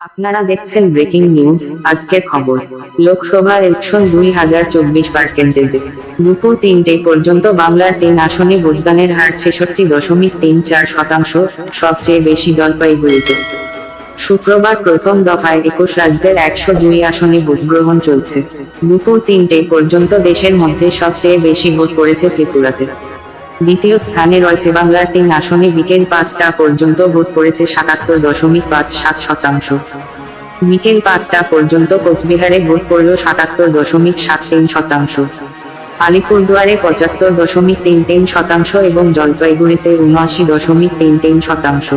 আপনারা দেখছেন breaking news, আজকের খবর। লোকসভা ইলেকশন দুই হাজার চব্বিশ পার্সেন্টেজে দুপুর তিনটে পর্যন্ত বাংলার তিন আসনে ভোটদানের হার ছেষট্টি দশমিক তিন চার শতাংশ, সবচেয়ে বেশি জলপাইগুড়িতে। শুক্রবার প্রথম দফায় একুশ রাজ্যের একশো দুই আসনে ভোট গ্রহণ চলছে। দুপুর তিনটে পর্যন্ত দেশের মধ্যে সবচেয়ে বেশি ভোট পড়েছে ত্রিপুরাতে। দ্বিতীয় স্থানে রয়েছে বাংলার তিন আসনে বিকেল পাঁচটা পর্যন্ত ভোট পড়েছে সাতাত্তর দশমিক পাঁচ সাত শতাংশ। বিকেল পাঁচটা পর্যন্ত কোচবিহারে ভোট পড়ল সাতাত্তর দশমিক সাত তিন শতাংশ। আলিপুরদুয়ারে পঁচাত্তর দশমিক তিন তিন শতাংশ এবং জলপাইগুড়িতে উনআশি দশমিক তিন তিন শতাংশ।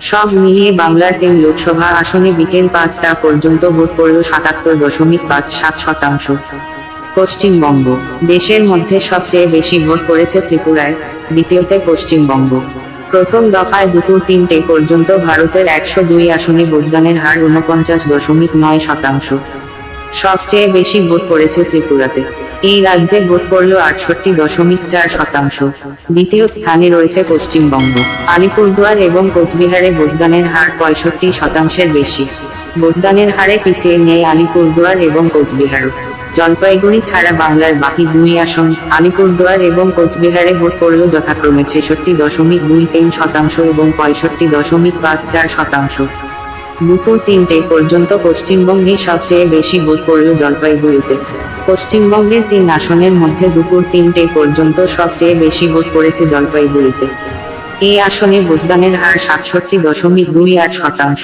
সব মিলিয়ে বাংলার তিন লোকসভা আসনে বিকেল পাঁচটা পর্যন্ত ভোট পড়ল সাতাত্তর দশমিক পাঁচ সাত শতাংশ। পশ্চিমবঙ্গ। দেশের মধ্যে সবচেয়ে বেশি ভোট পড়েছে ত্রিপুরায়, দ্বিতীয়তে পশ্চিমবঙ্গ। প্রথম দফায় দুপুর তিনটে পর্যন্ত ভারতের একশো দুই আসনে ভোটদানের হার উনপঞ্চাশ দশমিক নয় শতাংশ। সবচেয়ে বেশি ভোট পড়েছে ত্রিপুরাতে। এই রাজ্যে ভোট পড়ল আটষট্টি দশমিক চার শতাংশ। দ্বিতীয় স্থানে রয়েছে পশ্চিমবঙ্গ। আলিপুরদুয়ার এবং কোচবিহারে ভোটদানের হার পঁয়ষট্টি শতাংশের বেশি। ভোটদানের হারে পিছিয়ে নেই আলিপুরদুয়ার এবং কোচবিহারও। জলপাইগুড়ি ছাড়া বাংলার বাকি দুই আসন আলিপুরদুয়ার এবং কোচবিহারে ভোট পড়ল যথাক্রমে ছেষট্টি দশমিক দুই তিন শতাংশ এবং পঁয়ষট্টি দশমিক পাঁচ চার শতাংশ। দুপুর তিনটে পর্যন্ত পশ্চিমবঙ্গে সবচেয়ে বেশি ভোট পড়ল জলপাইগুড়িতে। পশ্চিমবঙ্গের তিন আসনের মধ্যে দুপুর তিনটে পর্যন্ত সবচেয়ে বেশি ভোট পড়েছে জলপাইগুড়িতে। এই আসনে ভোটদানের হার সাতষট্টি দশমিক দুই আট শতাংশ।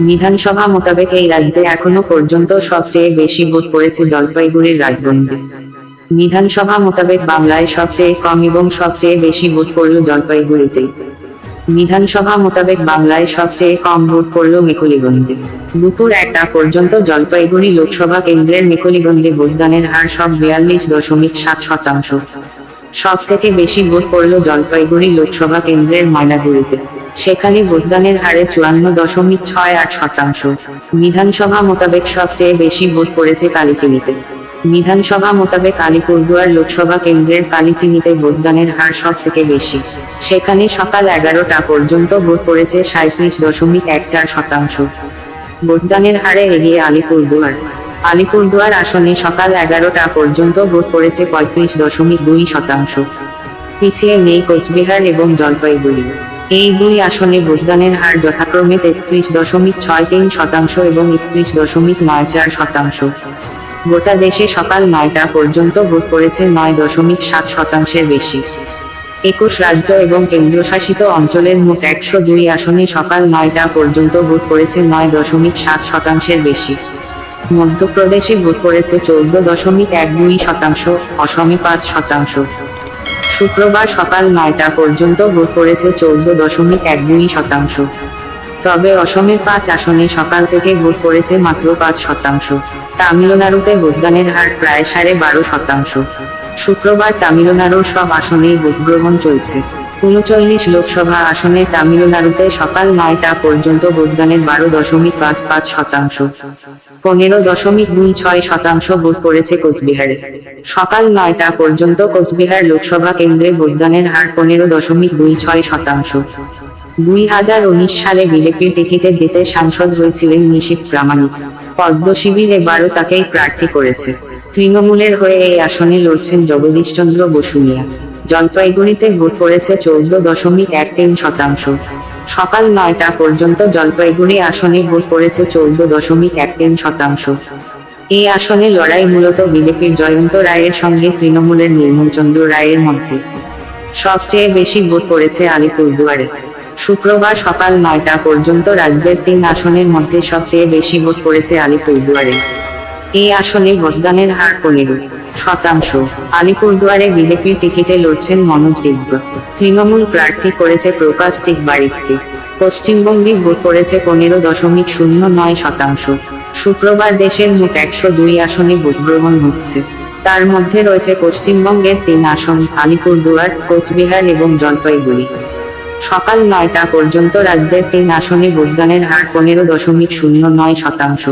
বিধানসভা মোতাবেক এই রাজ্যে এখনও পর্যন্ত সবচেয়ে বেশি ভোট পড়েছে জলপাইগুড়ির রাজগঞ্জে। বিধানসভা মোতাবেক বাংলায় সবচেয়ে কম এবং সবচেয়ে বেশি ভোট পড়ল জলপাইগুড়িতেই বিধানসভা মোতাবেক বাংলায় সবচেয়ে কম ভোট পড়ল মেকলিগঞ্জে। দুপুর একটা পর্যন্ত জলপাইগুড়ি লোকসভা কেন্দ্রের মেকলিগঞ্জে ভোটদানের হার সব বিয়াল্লিশ দশমিক সাত শতাংশ। সব থেকে বেশি ভোট পড়ল জলপাইগুড়ি লোকসভা কেন্দ্রের ময়নাগুড়িতে। সেখানে ভোটদানের হারে চুয়ান্ন দশমিক ছয় আট শতাংশ। বিধানসভা মোতাবেক সবচেয়ে বেশি ভোট পড়েছে কালিচিনিতে। বিধানসভা মোতাবেক আলিপুরদুয়ার লোকসভা কেন্দ্রের কালিচিনিতে ভোটদানের হার সব থেকে বেশি। সেখানে সকাল এগারোটা পর্যন্ত ভোট পড়েছে সাঁত্রিশ দশমিক এক চার শতাংশ। ভোটদানের হারে এগিয়ে আলিপুরদুয়ার। আলিপুরদুয়ার আসনে সকাল এগারোটা পর্যন্ত ভোট পড়েছে পঁয়ত্রিশ দশমিক দুই শতাংশ। পিছিয়ে নেই কোচবিহার এবং জলপাইগুড়ি। এই দুই আসনে ভোটদানের হার যথাক্রমে তেত্রিশ দশমিক ছয় তিন শতাংশ এবং একত্রিশ দশমিক নয় চার শতাংশ। গোটা দেশে সকাল নয়টা পর্যন্ত ভোট পড়েছে নয় দশমিক সাত শতাংশের বেশি। একুশ রাজ্য এবং কেন্দ্রশাসিত অঞ্চলের মোট একশো দুই আসনে সকাল নয়টা পর্যন্ত ভোট পড়েছে নয় দশমিক সাত শতাংশের বেশি। মধ্যপ্রদেশে ভোট পড়েছে চৌদ্দ দশমিক এক দুই শতাংশ, অসমে পাঁচ শতাংশ। শুক্রবার সকাল নয়টা পর্যন্ত ভোট পড়েছে চৌদ্দ দশমিক এক দুই শতাংশ। তবে অসমের পাঁচ আসনে সকাল থেকে ভোট পড়েছে মাত্র পাঁচ শতাংশ। তামিলনাড়ুতে ভোটদানের হার প্রায় সাড়ে বারো শতাংশ। শুক্রবার তামিলনাড়ুর সব আসনেই ভোট গ্রহণ চলছে। উনচল্লিশ লোকসভা আসনে তামিলনাড়ুতে সকাল নয়টা পর্যন্ত ভোটদানের বারো দশমিক পাঁচ পাঁচ শতাংশ। পনেরো দশমিক দুই ছয় শতাংশ ভোট পড়েছে কোচবিহারে। সকাল নয়টা পর্যন্ত কোচবিহার লোকসভা কেন্দ্রে ভোটদানের হার পনেরো দশমিক দুই ছয় শতাংশ। দুই হাজার উনিশ সালে বিজেপির টিকিটে জিতে সাংসদ হয়েছিলেন নিশীত প্রামাণিক। পদ্ম শিবির এবারও তাকেই প্রার্থী করেছে। তৃণমূলের হয়ে এই আসনে লড়ছেন জগদীশ চন্দ্র বসুনিয়া। জলপাইগুড়িতে ভোট পড়েছে চৌদ্দ দশমিক এক তিন শতাংশ। সকাল নয়টা পর্যন্ত জলপাইগুড়ি আসনে ভোট পড়েছে চৌদ্দ দশমিক এক তিন শতাংশ। এই আসনে লড়াই মূলত বিজেপির জয়ন্ত রায়ের সঙ্গে তৃণমূলের নির্মলচন্দ্র রায়ের মধ্যে। সবচেয়ে বেশি ভোট পড়েছে আলিপুরদুয়ারে। শুক্রবার সকাল নয়টা পর্যন্ত রাজ্যের তিন আসনের মধ্যে সবচেয়ে বেশি ভোট পড়েছে আলিপুরদুয়ারে। এই আসনে ভোটদানের হার পনেরো। শতাংশ। আলিপুরদুয়ারে বিজেপির টিকিটে লড়ছেন মনোজ দিব্য তৃণমূল প্রার্থী করেছে প্রকাশ চিকবাড়িকে পশ্চিমবঙ্গে ভোট পড়েছে পনেরো দশমিক শূন্য নয় শতাংশ। শুক্রবার দেশের মোট একশো দুই আসনে ভোট গ্রহণ হচ্ছে। তার মধ্যে রয়েছে পশ্চিমবঙ্গের তিন আসন, আলিপুরদুয়ার, কোচবিহার এবং জলপাইগুড়ি। সকাল নয়টা পর্যন্ত রাজ্যের তিন আসনে ভোটদানের হার পনেরো দশমিক শূন্য নয় শতাংশ।